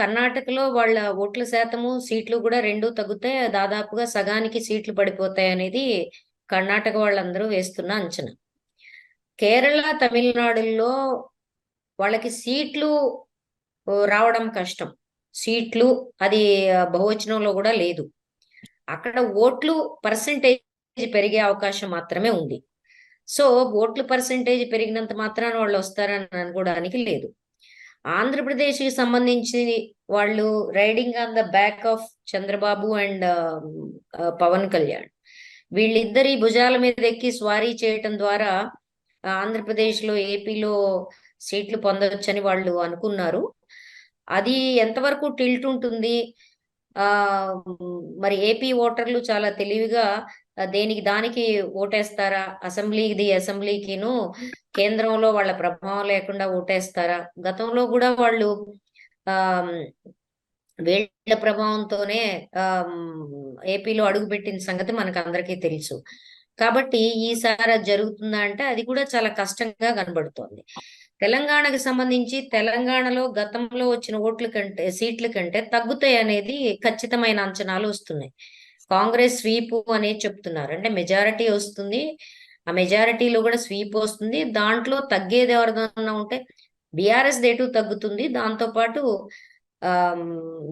కర్ణాటకలో వాళ్ళ ఓట్ల శాతము సీట్లు కూడా రెండు తగ్గుతాయి దాదాపుగా సగానికి సీట్లు పడిపోతాయి అనేది కర్ణాటక వాళ్ళందరూ వేస్తున్న అంచనా. కేరళ తమిళనాడుల్లో వాళ్ళకి సీట్లు రావడం కష్టం. సీట్లు అది బహువచనంలో కూడా లేదు. అక్కడ ఓట్లు పర్సంటేజ్ పెరిగే అవకాశం మాత్రమే ఉంది. సో ఓట్లు పర్సంటేజ్ పెరిగినంత మాత్రాన వాళ్ళు వస్తారని అనుకోవడానికి లేదు. ఆంధ్రప్రదేశ్కి సంబంధించి వాళ్ళు riding on the back of Chandrababu and Pawan Kalyan. వీళ్ళిద్దరి భుజాల మీద ఎక్కి స్వారీ చేయటం ద్వారా ఆంధ్రప్రదేశ్లో ఏపీలో సీట్లు పొందవచ్చని వాళ్ళు అనుకున్నారు. అది ఎంతవరకు టిల్ట్ ఉంటుంది? ఆ మరి ఏపీ ఓటర్లు చాలా తెలివిగా దేనికి దానికి ఓటేస్తారా? అసెంబ్లీది అసెంబ్లీకిను కేంద్రంలో వాళ్ళ ప్రభావం లేకుండా ఓటేస్తారా? గతంలో కూడా వాళ్ళు ఆ వీళ్ళ ప్రభావంతోనే ఆ ఏపీలో అడుగుపెట్టిన సంగతి మనకు అందరికీ తెలుసు. కాబట్టి ఈసారి అది జరుగుతుందా అంటే అది కూడా చాలా కష్టంగా కనబడుతోంది. తెలంగాణకు సంబంధించి తెలంగాణలో గతంలో వచ్చిన ఓట్ల కంటే సీట్ల కంటే తగ్గుతాయి అనేది ఖచ్చితమైన అంచనాలు వస్తున్నాయి. కాంగ్రెస్ స్వీప్ అనేది చెప్తున్నారు. అంటే మెజారిటీ వస్తుంది. ఆ మెజారిటీలో కూడా స్వీప్ వస్తుంది. దాంట్లో తగ్గేది ఎవరిదన్నా ఉంటే బీఆర్ఎస్ దేటు తగ్గుతుంది. దాంతో పాటు ఆ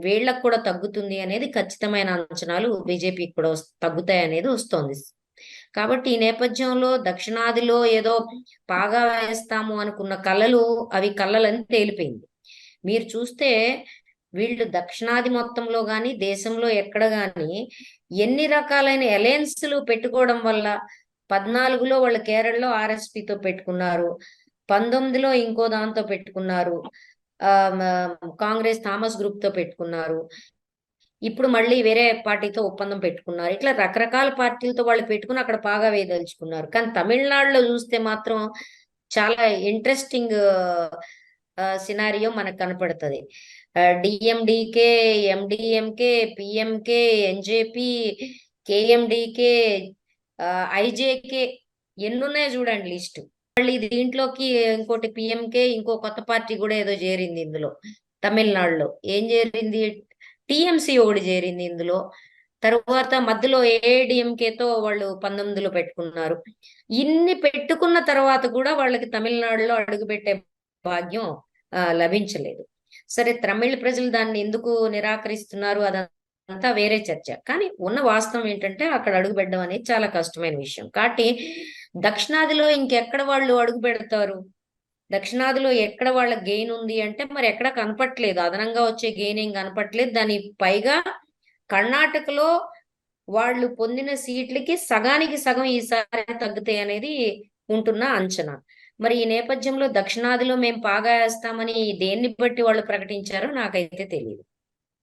వీళ్ళకు కూడా తగ్గుతుంది అనేది ఖచ్చితమైన అంచనాలు బీజేపీకి కూడా తగ్గుతాయి అనేది వస్తోంది. కాబట్టి ఈ నేపథ్యంలో దక్షిణాదిలో ఏదో బాగా వేస్తాము అనుకున్న కళలు అవి కళ్ళలని తేలిపోయింది. మీరు చూస్తే వీళ్ళు దక్షిణాది మొత్తంలో కానీ దేశంలో ఎక్కడ కానీ ఎన్ని రకాలైన అలయన్స్లు పెట్టుకోవడం వల్ల పద్నాలుగులో వాళ్ళు కేరళలో ఆర్ఎస్పితో పెట్టుకున్నారు పంతొమ్మిదిలో ఇంకో దాంతో పెట్టుకున్నారు ఆ కాంగ్రెస్ థామస్ గ్రూప్తో పెట్టుకున్నారు ఇప్పుడు మళ్ళీ వేరే పార్టీతో ఒప్పందం పెట్టుకున్నారు. ఇట్లా రకరకాల పార్టీలతో వాళ్ళు పెట్టుకుని అక్కడ బాగా వేయదలుచుకున్నారు. కానీ తమిళనాడులో చూస్తే మాత్రం చాలా ఇంట్రెస్టింగ్ సినారియో మనకు కనపడుతుంది. DMDK MDMK PMK NJP KMDK IJK ఎన్నున్నాయో చూడండి లిస్ట్. మళ్ళీ దీంట్లోకి ఇంకోటి పిఎంకే ఇంకో కొత్త పార్టీ కూడా ఏదో చేరింది ఇందులో తమిళనాడులో. ఏం చేరింది? టిఎంసి ఒకటి చేరింది ఇందులో. తరువాత మధ్యలో ఏఐడిఎంకేతో వాళ్ళు పంతొమ్మిదిలో పెట్టుకున్నారు. ఇన్ని పెట్టుకున్న తర్వాత కూడా వాళ్ళకి తమిళనాడులో అడుగుపెట్టే భాగ్యం లభించలేదు. సరే తమిళ ప్రజలు దాన్ని ఎందుకు నిరాకరిస్తున్నారు? అదంతా వేరే చర్చ. కానీ ఉన్న వాస్తవం ఏంటంటే అక్కడ అడుగు పెట్టడం అనేది చాలా కష్టమైన విషయం. కాబట్టి దక్షిణాదిలో ఇంకెక్కడ వాళ్ళు అడుగు పెడతారు దక్షిణాదిలో ఎక్కడ వాళ్ళ గెయిన్ ఉంది అంటే మరి ఎక్కడ కనపట్లేదు. అదనంగా వచ్చే గెయిన్ ఏం కనపట్లేదు. దాని పైగా కర్ణాటకలో వాళ్ళు పొందిన సీట్లకి సగానికి సగం ఈసారి తగ్గుతాయి అనేది ఉంటున్న అంచనా. మరి ఈ నేపథ్యంలో దక్షిణాదిలో మేము పాగా వేస్తామని దేన్ని బట్టి వాళ్ళు ప్రకటించారో నాకైతే తెలియదు